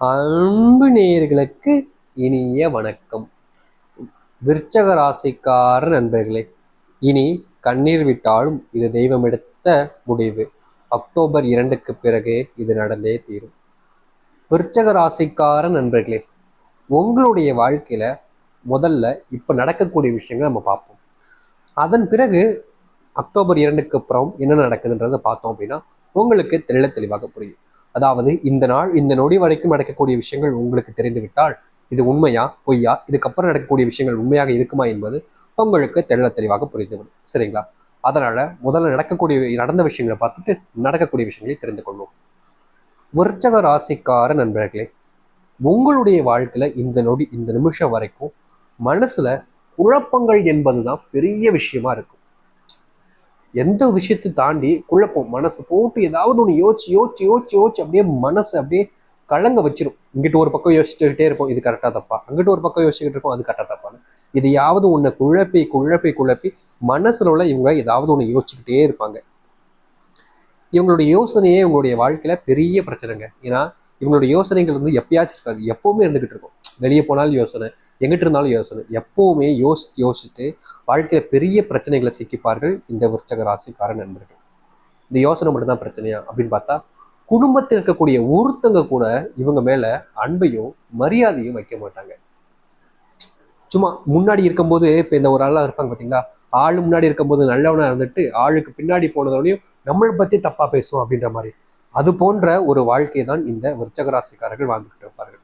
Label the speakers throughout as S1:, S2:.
S1: அன்பு நேயர்களுக்கு இனிய வணக்கம். விருச்சக ராசிக்கார நண்பர்களே இனி கண்ணீர் விட்டாலும் இது தெய்வம் எடுத்த முடிவு. அக்டோபர் இரண்டுக்கு பிறகு இது நடந்தே தீரும். விருச்சக ராசிக்கார நண்பர்களே உங்களுடைய வாழ்க்கையில முதல்ல இப்ப நடக்கக்கூடிய விஷயங்களை நம்ம பார்ப்போம். அதன் பிறகு அக்டோபர் இரண்டுக்கு அப்புறம் என்ன நடக்குதுன்றதை பார்த்தோம் அப்படின்னா உங்களுக்கு தெளில தெளிவாக புரியும். அதாவது இந்த நாள் இந்த நொடி வரைக்கும் நடக்கக்கூடிய விஷயங்கள் உங்களுக்கு தெரிந்துவிட்டால் இது உண்மையா பொய்யா இதுக்கப்புறம் நடக்கக்கூடிய விஷயங்கள் உண்மையாக இருக்குமா என்பது உங்களுக்கு தெள்ள தெளிவாக புரிந்துவிடும். சரிங்களா? அதனால முதல்ல நடக்கக்கூடிய நடந்த விஷயங்களை பார்த்துட்டு நடக்கக்கூடிய விஷயங்களை தெரிந்து கொள்வோம். விருச்சக ராசிக்கார நண்பர்களே உங்களுடைய வாழ்க்கையில இந்த நொடி இந்த நிமிஷம் வரைக்கும் மனசுல குழப்பங்கள் என்பதுதான் பெரிய விஷயமா இருக்கும். எந்த விஷயத்தை தாண்டி குழப்பம் மனசு போட்டு ஏதாவது ஒன்று யோசிச்சு யோசிச்சு யோசிச்சு யோசிச்சு அப்படியே மனசு அப்படியே கலங்க வச்சிரும். இங்கிட்டு ஒரு பக்கம் யோசிச்சுக்கிட்டே இருப்போம் இது கரெக்டா தப்பா? அங்கிட்டு ஒரு பக்கம் யோசிச்சுக்கிட்டு இருப்போம் அது கரெக்டா தப்பான்னு. இது யாவது ஒன்று குழப்பி குழப்பி குழப்பி மனசுல உள்ள இவங்க ஏதாவது ஒன்று யோசிச்சுக்கிட்டே இருப்பாங்க. இவங்களுடைய யோசனையே இவங்களுடைய வாழ்க்கையில பெரிய பிரச்சனைங்க. ஏன்னா இவங்களுடைய யோசனைகள் வந்து எப்பயாச்சும் இருக்காது எப்பவுமே இருந்துகிட்டு இருக்கும். வெளியே போனாலும் யோசனை எங்கிட்டு இருந்தாலும் யோசனை. எப்பவுமே யோசித்து யோசித்து வாழ்க்கையில பெரிய பிரச்சனைகளை சிக்கிப்பார்கள் இந்த விருச்சக ராசிக்கார நண்பர்கள். இந்த யோசனை மட்டும்தான் பிரச்சனையா? அப்படின்னு பார்த்தா குடும்பத்தில் இருக்கக்கூடிய ஒருத்தங்க கூட இவங்க மேல அன்பையும் மரியாதையும் வைக்க மாட்டாங்க. சும்மா முன்னாடி இருக்கும்போது இப்போ இந்த ஒரு ஆளாக இருப்பாங்க பார்த்தீங்களா ஆள் முன்னாடி இருக்கும்போது நல்லவனாக இருந்துட்டு ஆளுக்கு பின்னாடி போனதோடையும் நம்மளை பத்தி தப்பா பேசுவோம் அப்படின்ற மாதிரி. அது போன்ற ஒரு வாழ்க்கை தான் இந்த விருச்சகராசிக்காரர்கள் வாழ்ந்துகிட்டு இருப்பார்கள்.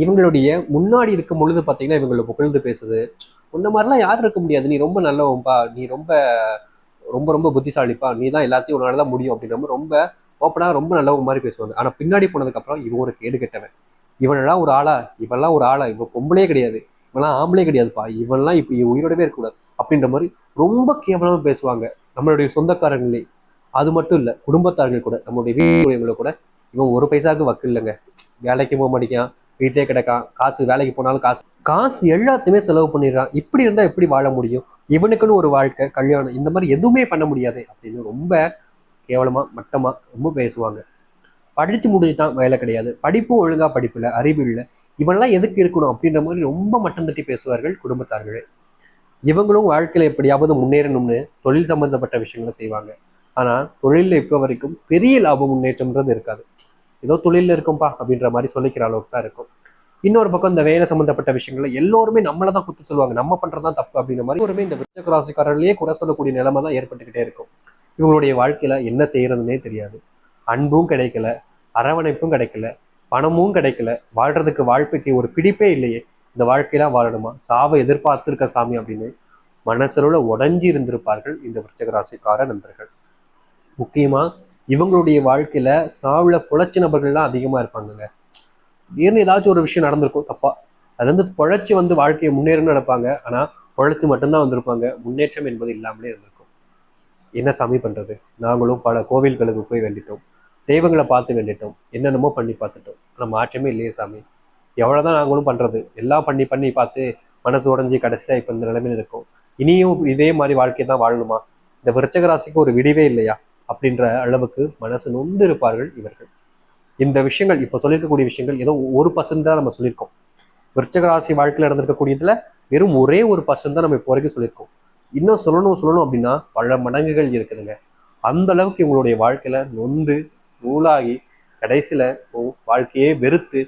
S1: இவங்களுடைய முன்னாடி இருக்கும் பொழுது பார்த்தீங்கன்னா இவங்களை புகழ்ந்து பேசுது. உன்ன மாதிரிலாம் யாரும் இருக்க முடியாது. நீ ரொம்ப நல்லவன்பா நீ ரொம்ப ரொம்ப ரொம்ப புத்திசாலிப்பா நீ தான் எல்லாத்தையும் உன்னால தான் முடியும் அப்படின்ற ரொம்ப ஓப்பனா ரொம்ப நல்லவங்க மாதிரி பேசுவாங்க. ஆனா பின்னாடி போனதுக்கப்புறம் இவன் ஒரு கேடு கெட்டவன். இவனெல்லாம் ஒரு ஆளா இவெல்லாம் ஒரு ஆளா இவன் பொம்பளே கிடையாது. இவெல்லாம் ஆம்பளே கிடையாதுப்பா. இவன்லாம் இப்போ உயிரோடவே இருக்கக்கூடாது அப்படின்ற மாதிரி ரொம்ப கேவலமா பேசுவாங்க நம்மளுடைய சொந்தக்காரங்களே. அது மட்டும் இல்லை குடும்பத்தார்கள் கூட நம்மளுடைய வீட்டுடையவங்களை கூட இவன் ஒரு பைசாவுக்கு வக்கு இல்லைங்க. வேலைக்கு போக மாட்டேங்கான் வீட்டிலே கிடக்கான் காசு வேலைக்கு போனாலும் காசு. காசு எல்லாத்தையுமே செலவு பண்ணிடுறான். இப்படி இருந்தா எப்படி வாழ முடியும்? இவனுக்குன்னு ஒரு வாழ்க்கை கல்யாணம் இந்த மாதிரி எதுவுமே பண்ண முடியாது அப்படின்னு ரொம்ப கேவலமா மட்டமா ரொம்ப பேசுவாங்க. படிச்சு முடிச்சுட்டான் வேலை கிடையாது. படிப்பும் ஒழுங்கா படிப்புல அறிவு இல்லை. இவன்லாம் எதுக்கு இருக்கணும் அப்படின்ற மாதிரி ரொம்ப மட்டம் தட்டி பேசுவார்கள் குடும்பத்தார்களே. இவங்களும் வாழ்க்கையில எப்படியாவது முன்னேறணும்னு தொழில் சம்பந்தப்பட்ட விஷயங்களை செய்வாங்க. ஆனா தொழிலில் இப்போ வரைக்கும் பெரிய லாபம் முன்னேற்றம்ன்றது இருக்காது. ஏதோ தொழிலில் இருக்கும்பா அப்படின்ற மாதிரி சொல்லிக்கிற அளவுக்கு தான் இருக்கும். இன்னொரு பக்கம் இந்த வேலை சம்மந்தப்பட்ட விஷயங்கள்ல எல்லோருமே நம்மளை தான் குத்து சொல்லுவாங்க. நம்ம பண்றதுதான் தப்பு அப்படின்ற மாதிரி ஒருமே இந்த விருச்சக குறை சொல்லக்கூடிய நிலைமை தான் ஏற்பட்டுக்கிட்டே இருக்கும். இவங்களுடைய வாழ்க்கையில என்ன செய்யறதுன்னே தெரியாது. அன்பும் கிடைக்கல அரவணைப்பும் கிடைக்கல பணமும் கிடைக்கல. வாழ்றதுக்கு வாழ்க்கைக்கு ஒரு பிடிப்பே இல்லையே. இந்த வாழ்க்கையெல்லாம் வாழணுமா? சாவை எதிர்பார்த்துருக்க சாமி அப்படின்னு மனசுல உடஞ்சி இருந்திருப்பார்கள் இந்த விருச்சக ராசிக்கார நண்பர்கள். முக்கியமா இவங்களுடைய வாழ்க்கையில சாவுல புழைச்ச நபர்கள்லாம் அதிகமா இருப்பாங்கங்க. திடீர்னு ஏதாச்சும் ஒரு விஷயம் நடந்திருக்கும் தப்பா. அது வந்து புழைச்சி வந்து வாழ்க்கையை முன்னேறணும்னு நினைப்பாங்க. ஆனா புழைச்சி மட்டும்தான் வந்திருப்பாங்க. முன்னேற்றம் என்பது இல்லாமலே இருந்திருக்கும். என்ன சாமி பண்றது? நாங்களும் பல கோவில்களுக்கு போய் வேண்டிட்டோம். தெய்வங்களை பார்த்து வேண்டிட்டோம். என்னென்னமோ பண்ணி பார்த்துட்டோம். ஆனா மாற்றமே இல்லையே சாமி. எவ்வளவுதான் நாங்களும் பண்றது? எல்லாம் பண்ணி பண்ணி பார்த்து மனசு உடஞ்சி கடைசியில இப்ப இந்த நிலைமையில இருக்கும். இனியும் இதே மாதிரி வாழ்க்கை தான் வாழணுமா? இந்த விருச்சக ராசிக்கு ஒரு விடிவே இல்லையா? அப்படின்ற அளவுக்கு மனசு நொந்து இருப்பார்கள் இவர்கள். இந்த விஷயங்கள் இப்போ சொல்லியிருக்கக்கூடிய விஷயங்கள் ஏதோ ஒரு பர்சன்ட் தான் நம்ம சொல்லியிருக்கோம். விருச்சக ராசி வாழ்க்கையில் நடந்திருக்கக்கூடியதுல வெறும் ஒரே ஒரு பர்சன்ட் தான் நம்ம இப்போ வரைக்கும் சொல்லியிருக்கோம். இன்னும் சொல்லணும் சொல்லணும் அப்படின்னா பல மடங்குகள் இருக்குதுங்க. அந்த அளவுக்கு இவங்களுடைய வாழ்க்கையில நொந்து நூலாகி கடைசியில வாழ்க்கையே வெறுத்து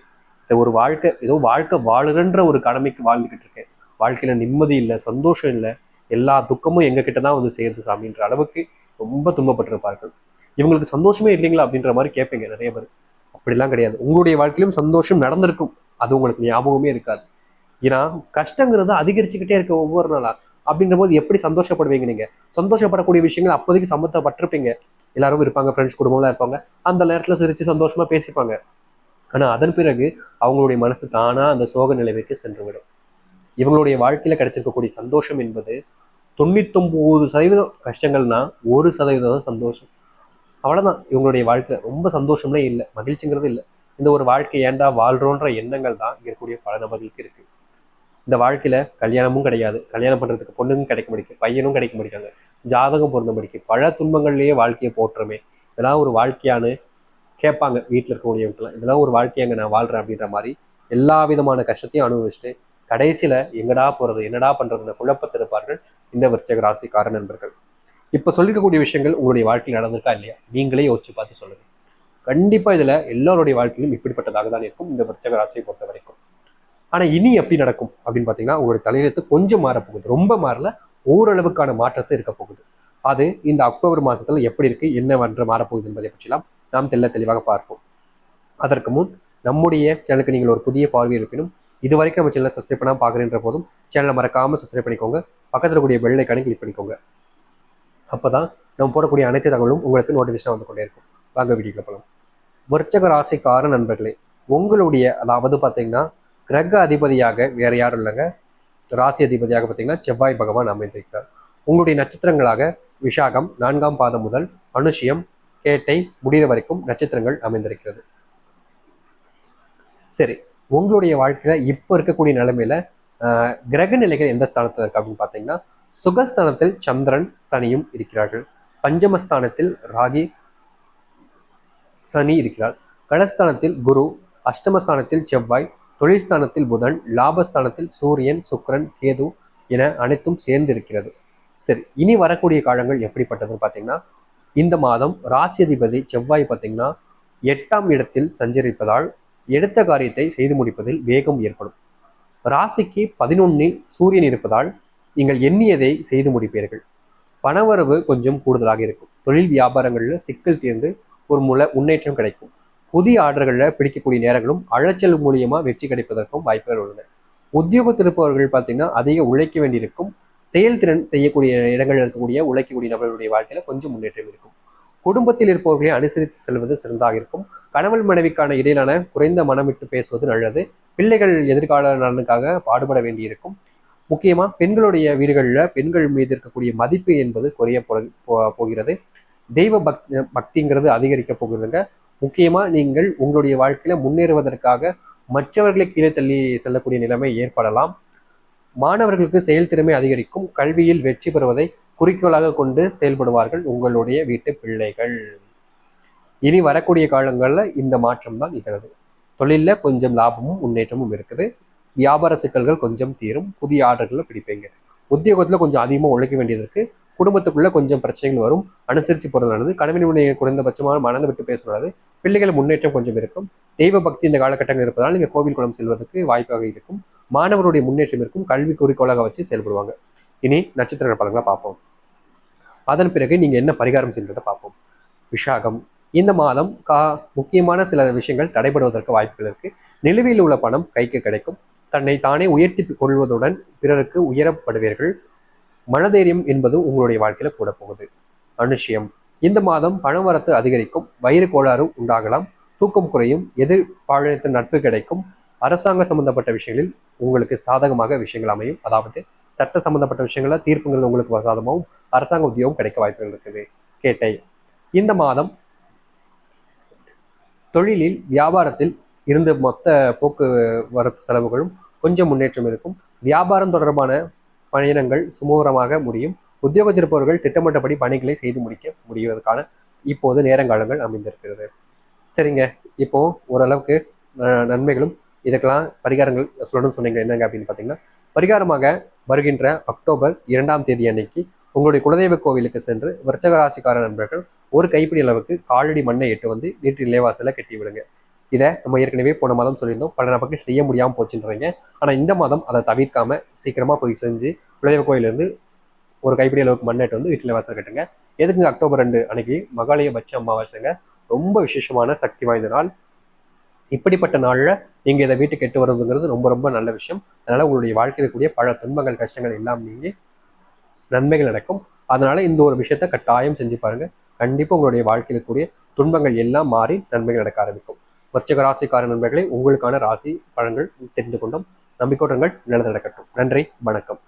S1: இந்த ஒரு வாழ்க்கை ஏதோ வாழ்க்கை வாழுறன்ற ஒரு கடமைக்கு வாழ்ந்துகிட்டு இருக்கேன். வாழ்க்கையில நிம்மதி இல்லை சந்தோஷம் இல்லை எல்லா துக்கமும் எங்ககிட்ட தான் வந்து சேர்ந்து சாமின்ற அளவுக்கு ரொம்ப துன்பப்பட்டிருப்பார்கள். இவங்களுக்கு சந்தோஷமே இல்லைங்களா அப்படின்ற மாதிரி கேட்பீங்க நிறைய பேர். அப்படிலாம் கிடையாது. உங்களுடைய வாழ்க்கையிலும் சந்தோஷம் நடந்திருக்கும். அது உங்களுக்கு ஞாபகமே இருக்காது. ஏன்னா கஷ்டங்கிறது அதிகரிச்சுக்கிட்டே இருக்க ஒவ்வொரு நாளா. அப்படின்ற போது எப்படி சந்தோஷப்படுவீங்க நீங்க? சந்தோஷப்படக்கூடிய விஷயங்கள் அப்போதைக்கு சம்மந்தப்பட்டிருப்பீங்க. எல்லாரும் இருப்பாங்க ஃப்ரெண்ட்ஸ் குடும்பம்லாம் இருப்பாங்க. அந்த நேரத்துல சிரிச்சு சந்தோஷமா பேசிப்பாங்க. ஆனா அதன் பிறகு அவங்களுடைய மனசு தானா அந்த சோக நிலைமைக்கு சென்றுவிடும். இவங்களுடைய வாழ்க்கையில கிடைச்சிருக்கக்கூடிய சந்தோஷம் என்பது தொண்ணூத்தொம்பது சதவீதம் கஷ்டங்கள்னா ஒரு சதவீதம் தான் சந்தோஷம். அவ்வளோதான் இவங்களுடைய வாழ்க்கை ரொம்ப சந்தோஷம்லே இல்லை. மகிழ்ச்சிங்கிறது இல்லை. இந்த ஒரு வாழ்க்கை ஏண்டா வாழ்றோன்ற எண்ணங்கள் தான் இருக்கக்கூடிய பல நபர்களுக்கு இருக்கு. இந்த வாழ்க்கையில கல்யாணமும் கிடையாது. கல்யாணம் பண்றதுக்கு பொண்ணுங்க கிடைக்க முடியும் பையனும் கிடைக்க முடியாங்க ஜாதகம் பொருந்த முடிக்கும் பல துன்பங்கள்லயே வாழ்க்கையை போட்டுறமே இதெல்லாம் ஒரு வாழ்க்கையானு கேட்பாங்க வீட்டில் இருக்கக்கூடியவங்கலாம் இதெல்லாம் ஒரு வாழ்க்கையாங்க நான் வாழ்றேன் அப்படின்ற மாதிரி எல்லா விதமான கஷ்டத்தையும் அனுபவிச்சுட்டு கடைசியில எங்கடா போறது என்னடா பண்றதுன்னு குழப்பத்தில் இருப்பார்கள் இந்த விருச்சக ராசிக்கார நண்பர்கள். இப்ப சொல்லிக்கக்கூடிய விஷயங்கள் உங்களுடைய வாழ்க்கையில் நடந்திருக்கா இல்லையா? நீங்களே யோசிச்சு பார்த்து சொல்லுங்க. கண்டிப்பா இதுல எல்லாருடைய வாழ்க்கையிலும் இப்படிப்பட்டதாக தான் இருக்கும் இந்த விருச்சக ராசியை பொறுத்த வரைக்கும் ஆனா இனி எப்படி நடக்கும் அப்படின்னு பாத்தீங்கன்னா உங்களுடைய தலையெழுத்து கொஞ்சம் மாறப்போகுது. ரொம்ப மாறல ஓரளவுக்கான மாற்றத்தை இருக்க போகுது. அது இந்த அக்டோபர் மாசத்துல எப்படி இருக்கு என்ன வன்று மாறப்போகுது என்பதை பற்றிலாம் நாம் தெல்ல தெளிவாக பார்ப்போம். அதற்கு முன் நம்முடைய சேனலுக்கு நீங்கள் ஒரு புதிய பார்வை இருப்பினும் இது வரைக்கும் நம்ம சேனலை சப்ஸ்கிரைப் பண்ணாமல் பார்க்குறேன்ற போதும் சேனலை மறக்காமல் சப்ஸ்கிரைப் பண்ணிக்கோங்க. பக்கத்தில் கூடிய பெல் ஐக்கானை கிளிக் பண்ணிக்கோங்க. அப்பதான் நம்ம போடக்கூடிய அனைத்து தகவலும் உங்களுக்கு நோட்டிஃபிகேஷன் வந்து கொண்டே இருக்கும். வாங்க வீடியோக்குள்ள போகலாம் விருச்சக ராசிக்கார நண்பர்களே உங்களுடைய அதாவது பார்த்தீங்கன்னா கிரக அதிபதியாக வேறு யாரும் இல்லைங்க. ராசி அதிபதியாக பார்த்தீங்கன்னா செவ்வாய் பகவான் அமைந்திருக்கிறார். உங்களுடைய நட்சத்திரங்களாக விஷாகம் நான்காம் பாதம் முதல் அனுஷியம் கேட்டை முடிகிற வரைக்கும் நட்சத்திரங்கள் அமைந்திருக்கிறது. சரி உங்களுடைய வாழ்க்கையில இப்போ இருக்கக்கூடிய நிலைமையில கிரக நிலைகள் எந்த ஸ்தானத்தில் இருக்கு அப்படின்னு பார்த்தீங்கன்னா சுகஸ்தானத்தில் சந்திரன் சனியும் இருக்கிறார்கள். பஞ்சமஸ்தானத்தில் ராகி சனி இருக்கிறார். கடஸ்தானத்தில் குரு அஷ்டமஸ்தானத்தில் செவ்வாய் தொழில்ஸ்தானத்தில் புதன் லாபஸ்தானத்தில் சூரியன் சுக்கரன் கேது என அனைத்தும் சேர்ந்து இருக்கிறது. சரி இனி வரக்கூடிய காலங்கள் எப்படிப்பட்டதுன்னு பார்த்தீங்கன்னா இந்த மாதம் ராசி அதிபதி செவ்வாய் பார்த்தீங்கன்னா எட்டாம் இடத்தில் சஞ்சரிப்பதால் எடுத்த காரியத்தை செய்து முடிப்பதில் வேகம் ஏற்படும். ராசிக்கு பதினொன்னில் சூரியன் இருப்பதால் நீங்கள் எண்ணியதை செய்து முடிப்பீர்கள். பணவரவு கொஞ்சம் கூடுதலாக இருக்கும். தொழில் வியாபாரங்களில் சிக்கல் தீர்ந்து ஒரு முல முன்னேற்றம் கிடைக்கும். புதிய ஆர்டர்களில் பிடிக்கக்கூடிய நேரங்களும் அலைச்சல் மூலியமா வெற்றி கிடைப்பதற்கும் வாய்ப்புகள் உள்ளன. உத்தியோகத்தில் இருப்பவர்கள் பார்த்தீங்கன்னா அதிக உழைக்க வேண்டியிருக்கும். செயல்திறன் செய்யக்கூடிய இடங்களில் இருக்கக்கூடிய உழைக்கக்கூடிய நபர்களுடைய வாழ்க்கையில் கொஞ்சம் முன்னேற்றம் இருக்கும். குடும்பத்தில் இருப்பவர்களை அனுசரித்து செல்வது சிறந்தாக இருக்கும். கணவன் மனைவிக்கான இடையிலான குறைந்த மனம் விட்டு பேசுவது நல்லது. பிள்ளைகள் எதிர்கால நலனுக்காக பாடுபட வேண்டியிருக்கும். முக்கியமாக பெண்களுடைய வீடுகளில் பெண்கள் மீது இருக்கக்கூடிய மதிப்பு என்பது குறைய போகிறது. தெய்வ பக் பக்திங்கிறது அதிகரிக்க போகிறதுங்க. முக்கியமாக நீங்கள் உங்களுடைய வாழ்க்கையில் முன்னேறுவதற்காக மற்றவர்களை கீழே தள்ளி செல்லக்கூடிய நிலைமை ஏற்படலாம். மாணவர்களுக்கு செயல்திறமை அதிகரிக்கும். கல்வியில் வெற்றி பெறுவதை குறிக்கோளாக கொண்டு செயல்படுவார்கள் உங்களுடைய வீட்டு பிள்ளைகள். இனி வரக்கூடிய காலங்களில் இந்த மாற்றம் தான் நிகழ்து. தொழிலில் கொஞ்சம் லாபமும் முன்னேற்றமும் இருக்குது. வியாபார சிக்கல்கள் கொஞ்சம் தீரும். புதிய ஆர்டர்களை பிடிப்பீங்க. உத்தியோகத்தில் கொஞ்சம் அதிகமாக உழைக்க வேண்டியது இருக்குது குடும்பத்துக்குள்ள கொஞ்சம் பிரச்சனைகள் வரும். அனுசரித்து பொருளானது நல்லது கணவனுடைய குறைந்தபட்சமாக மணந்து விட்டு பேசக்கூடாது பிள்ளைகள் முன்னேற்றம் கொஞ்சம் இருக்கும். தெய்வ பக்தி இந்த காலகட்டங்கள் இருப்பதால் நீங்கள் கோவில் குளம் செல்வதற்கு வாய்ப்பாக இருக்கும். மாணவருடைய முன்னேற்றம் இருக்கும். கல்வி குறிக்கோளாக வச்சு செயல்படுவாங்க. இனி நட்சத்திர பலங்களை பார்ப்போம். அதன் பிறகு நீங்க என்ன பரிகாரம் செய்வதை பார்ப்போம். விஷாகம் இந்த மாதம் கா முக்கியமான சில விஷயங்கள் தடைபடுவதற்கு வாய்ப்புகள் இருக்கு. நிலுவையில் உள்ள பணம் கைக்கு கிடைக்கும். தன்னை தானே உயர்த்தி கொள்வதுடன் பிறருக்கு உயரப்படுவீர்கள். மனதைரியம் என்பது உங்களுடைய வாழ்க்கையில கூட போகுது அனுஷியம். இந்த மாதம் பணவரத்து அதிகரிக்கும். வயிறு கோளாறு உண்டாகலாம். தூக்கம் குறையும். எதிர்பாளத்தின் நட்பு கிடைக்கும். அரசாங்க சம்பந்தப்பட்ட விஷயங்களில் உங்களுக்கு சாதகமாக விஷயங்கள் அமையும். அதாவது சட்ட சம்பந்தப்பட்ட விஷயங்கள தீர்ப்புகள் உங்களுக்கு சாதகமாகவும் அரசாங்க உத்தியோகம் கிடைக்க வாய்ப்புகள் இருக்குது. கேட்டை இந்த மாதம் தொழிலில் வியாபாரத்தில் இருந்த மொத்த போக்குவரத்து செலவுகளும் கொஞ்சம் முன்னேற்றம் இருக்கும். வியாபாரம் தொடர்பான பயணங்கள் சுமூகமாக முடியும். உத்தியோகத்திருப்பவர்கள் திட்டமிட்டபடி பணிகளை செய்து முடிக்க முடிவதற்கான இப்போது நேரங்காலங்கள் அமைந்திருக்கிறது. சரிங்க. இப்போ ஓரளவுக்கு நன்மைகளும் இதுக்கெல்லாம் பரிகாரங்கள் சொல்லணும்னு சொன்னீங்க என்னங்க அப்படின்னு பார்த்தீங்கன்னா பரிகாரமாக வருகின்ற அக்டோபர் இரண்டாம் தேதி அன்னைக்கு உங்களுடைய குலதெய்வ கோவிலுக்கு சென்று விருச்சகராசிக்கார நண்பர்கள் ஒரு கைப்பிடி அளவுக்கு காலடி மண்ணை எட்டு வந்து வீட்டு நிலைவாசல கட்டி விடுங்க. இதை நம்ம ஏற்கனவே போன மாதம் சொல்லியிருந்தோம். பல நபர்கள் செய்ய முடியாமல் போச்சுன்றீங்க. ஆனால் இந்த மாதம் அதை தவிர்க்காம சீக்கிரமாக போய் செஞ்சு குலதெய்வ கோயிலேருந்து ஒரு கைப்பிடி அளவுக்கு மண்ணெட்டு வந்து வீட்டில் வாசல் கட்டுங்க. எதுக்குங்க அக்டோபர் ரெண்டு அன்னைக்கு மகாலய பட்ச அமாவாசைங்க? ரொம்ப விசேஷமான சக்தி வாய்ந்த நாள். இப்படிப்பட்ட நாளில் நீங்கள் இதை வீட்டுக்கு எட்டு வருதுங்கிறது ரொம்ப ரொம்ப நல்ல விஷயம். அதனால் உங்களுடைய வாழ்க்கையில் கூடிய பல துன்பங்கள் கஷ்டங்கள் எல்லாம் நீங்கி நன்மைகள் நடக்கும். அதனால இந்த ஒரு விஷயத்த கட்டாயம் செஞ்சு பாருங்க. கண்டிப்பாக உங்களுடைய வாழ்க்கையில் கூடிய துன்பங்கள் எல்லாம் மாறி நன்மைகள் நடக்க ஆரம்பிக்கும். வர்ச்சக ராசிக்கார நண்பர்களை உங்களுக்கான ராசி பழங்கள் தெரிந்து கொண்டோம். நம்பிக்கோட்டங்கள் நல்லது நடக்கட்டும். நன்றி வணக்கம்.